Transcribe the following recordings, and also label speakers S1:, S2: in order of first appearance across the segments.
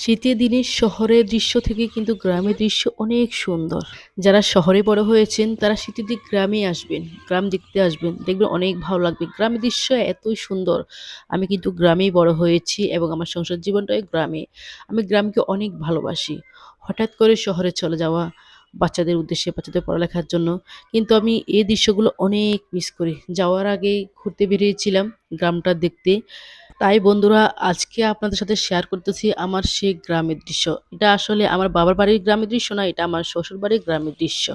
S1: শীতের দিনে শহরের দৃশ্য থেকে কিন্তু গ্রামের দৃশ্য অনেক সুন্দর। যারা শহরে বড় হয়েছেন, তারা শীতের দিক গ্রামে আসবেন, গ্রাম দেখতে আসবেন, দেখবেন অনেক ভালো লাগবে। গ্রামের দৃশ্য এতই সুন্দর। আমি কিন্তু গ্রামেই বড় হয়েছি এবং আমার সংসার জীবনটাই গ্রামে। আমি গ্রামকে অনেক ভালোবাসি। হঠাৎ করে শহরে চলে যাওয়া বাচ্চাদের উদ্দেশ্যে, বাচ্চাদের পড়ালেখার জন্য কিন্তু আমি এই দৃশ্যগুলো অনেক মিস করি। যাওয়ার আগে ঘুরতে বেরিয়েছিলাম গ্রামটা দেখতে। তাই বন্ধুরা, আজকে আপনাদের সাথে শেয়ার করতেছি আমার সেই গ্রামের দৃশ্য। এটা আসলে আমার বাবার বাড়ির গ্রামের দৃশ্য না, এটা আমার শ্বশুর বাড়ির গ্রামের দৃশ্য।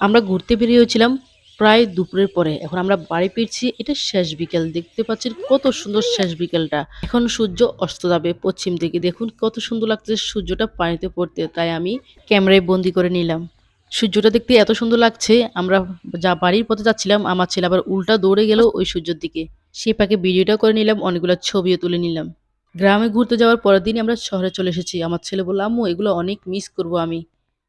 S1: আমরা ঘুরতে বেরিয়েছিলাম প্রায় দুপুরের পরে। এখন আমরা বাড়ি ফিরছি, এটা শেষ বিকেল। দেখতে পাচ্ছেন কত সুন্দর শেষ বিকেলটা। এখন সূর্য অস্ত যাবে পশ্চিম দিকে। দেখুন কত সুন্দর লাগছে সূর্যটা পানিতে পড়তে। তাই আমি ক্যামেরায় বন্দি করে নিলাম। সূর্যটা দেখতে এত সুন্দর লাগছে, আমরা যা বাড়ির পথে যাচ্ছিলাম, আমার ছেলে আবার উল্টা দৌড়ে গেল ওই সূর্যের দিকে। সে পাখি ভিডিওটা করে নিলাম, অনেকগুলো ছবিও তুলে নিলাম। গ্রামে ঘুরতে যাওয়ার পরের দিনই আমরা শহরে চলে এসেছি। আমার ছেলে বলল, আম্মু, এগুলো অনেক মিস করব আমি।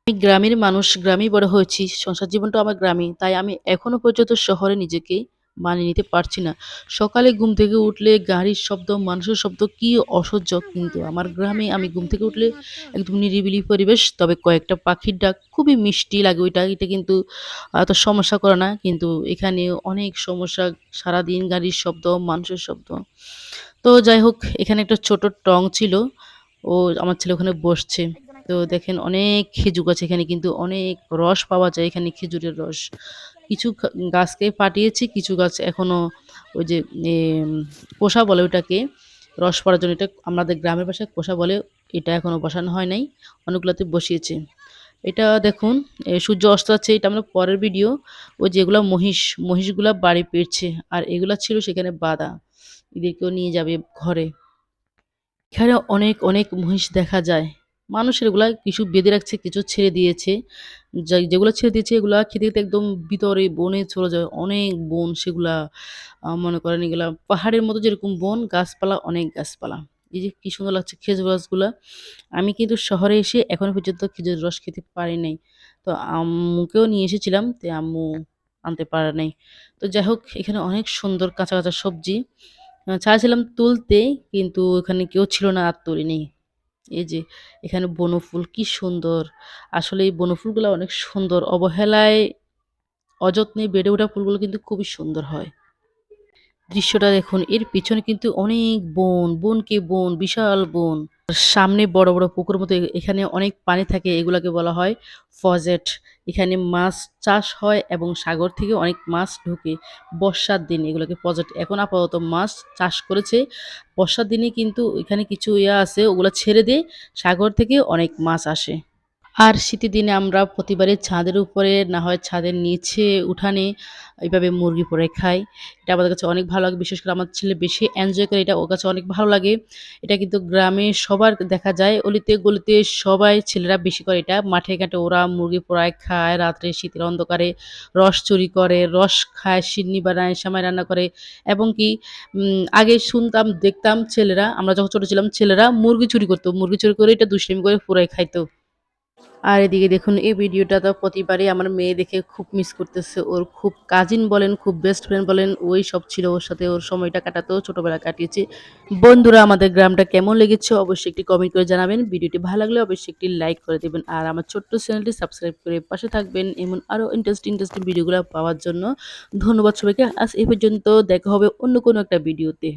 S1: আমি গ্রামের মানুষ, গ্রামেই বড় হয়েছি। সংসার জীবনটা আমার গ্রামে, তাই আমি এখনও পর্যন্ত শহরে নিজেকে মানিয়ে নিতে পারছি না। সকালে ঘুম থেকে উঠলে গাড়ির শব্দ, মানুষের শব্দ কি অসহ্য কিন্তু আমার গ্রামে আমি ঘুম থেকে উঠলে একদম নিরিবিলি পরিবেশ, তবে কয়েকটা পাখির ডাক খুবই মিষ্টি লাগে ওইটা, এটা কিন্তু এত সমস্যা করে না। কিন্তু এখানে অনেক সমস্যা, সারাদিন গাড়ির শব্দ, মানুষের শব্দ। তো যাই হোক, এখানে একটা ছোট টং ছিল, ও আমার ছেলে ওখানে বসছে। তো দেখেন অনেক খেজুর গাছ এখানে কিন্তু অনেক রস পাওয়া যায় এখানে খেজুরের রস। কিছু গাছকে পাঠিয়েছি কিছু গাছ এখনও ওই যে কোষা বলে ওটাকে রস পড়ার জন্য। এটা আমাদের গ্রামের ভাষায় কোষা বলে, এটা এখনও বসানো হয় নাই, অনেকগুলোতে বসিয়েছে। এটা দেখুন সূর্য অস্ত যাচ্ছে এটা আমরা পরের ভিডিও ওই যেগুলো মহিষ, মহিষগুলা বাড়ি ফিরছে আর এগুলা ছিল সেখানে বাঁধা এদেরকেও নিয়ে যাবে ঘরে। এখানে অনেক অনেক মহিষ দেখা যায়। মানুষের এগুলা কিছু বেঁধে রাখছে, কিছু ছেড়ে দিয়েছে। যেগুলো ছেড়ে দিয়েছে, এগুলা খেতে খেতে একদম ভিতরে বনে চলে যায়। অনেক বন সেগুলা মনে করেন এগুলা পাহাড়ের মতো যেরকম বন, গাছপালা, অনেক গাছপালা। এই যে কি সুন্দর লাগছে খেজুর গাছগুলা। আমি কিন্তু শহরে এসে এখনও পর্যন্ত খেজুর রস খেতে পারি নাই। তো আম্মুকেও নিয়ে এসেছিলাম তো আম্মু আনতে পারে নাই। তো যাই হোক, এখানে অনেক সুন্দর কাঁচা কাঁচা সবজি। চাইছিলাম তুলতে, কিন্তু এখানে কেউ ছিল না, আর তুলিনি। এই যে এখানে বনফুল, কি সুন্দর। আসলে এই বনফুলগুলো অনেক সুন্দর। অবহেলায় অযত্নে বেড়ে ওঠা ফুলগুলো কিন্তু খুবই সুন্দর হয়। দৃশ্যটা দেখুন, এর পিছনে কিন্তু অনেক বন। বন কে বন? বিশাল বন। সামনে বড় বড় পুকুর মতো এখানে অনেক পানি থাকে, এগুলাকে বলা হয় ফজেট। এখানে মাছ চাষ হয় এবং সাগর থেকে অনেক মাছ ঢুকে বর্ষার দিন এগুলোকে ফজেট। এখন আপাতত মাছ চাষ করেছে। বর্ষার দিনে কিন্তু এখানে কিছু ইয়ে আছে, ওগুলো ছেড়ে দিয়ে সাগর থেকে অনেক মাছ আসে। আর শীতের দিনে আমরা প্রতিবারই ছাদের উপরে, না হয় ছাদের নিচে উঠানে এইভাবে মুরগি পরে খাই। এটা আমাদের কাছে অনেক ভালো লাগে, বিশেষ করে আমার ছেলে বেশি এনজয় করে, এটা ওর কাছে অনেক ভালো লাগে। এটা কিন্তু গ্রামে সবার দেখা যায়, অলিতে গলিতে সবাই ছেলেরা বেশি করে এটা। মাঠে ঘাটে ওরা মুরগি পোড়ায়, খায়, রাত্রে শীতের অন্ধকারে রস চুরি করে, রস খায়, সিন্নি বানায়, সামাই রান্না করে। এবং কি আগে শুনতাম, দেখতাম ছেলেরা, আমরা যখন ছোটো ছিলাম, ছেলেরা মুরগি চুরি করতো, মুরগি চুরি করে এটা দুষ্টামি করে পুরাই খাইতো। আর এদিকে দেখুন, এই ভিডিওটা তো প্রতিবারই আমার মেয়ে দেখে খুব মিস করতেছে। ওর খুব কাজিন বলেন, খুব বেস্ট ফ্রেন্ড বলেন, ওই সব ছিল ওর সাথে। ওর সময়টা কাটাতেও ছোটবেলা কাটিয়েছে। বন্ধুরা, আমাদের গ্রামটা কেমন লেগেছে অবশ্যই একটি কমেন্ট করে জানাবেন। ভিডিওটি ভালো লাগলে অবশ্যই একটি লাইক করে দেবেন। আর আমার ছোট্ট চ্যানেলটি সাবস্ক্রাইব করে পাশে থাকবেন এমন আরও ইন্টারেস্টিং ইন্টারেস্টিং ভিডিওগুলো পাওয়ার জন্য। ধন্যবাদ সবাইকে। আজ এই পর্যন্ত দেখা হবে অন্য কোনো একটা ভিডিওতে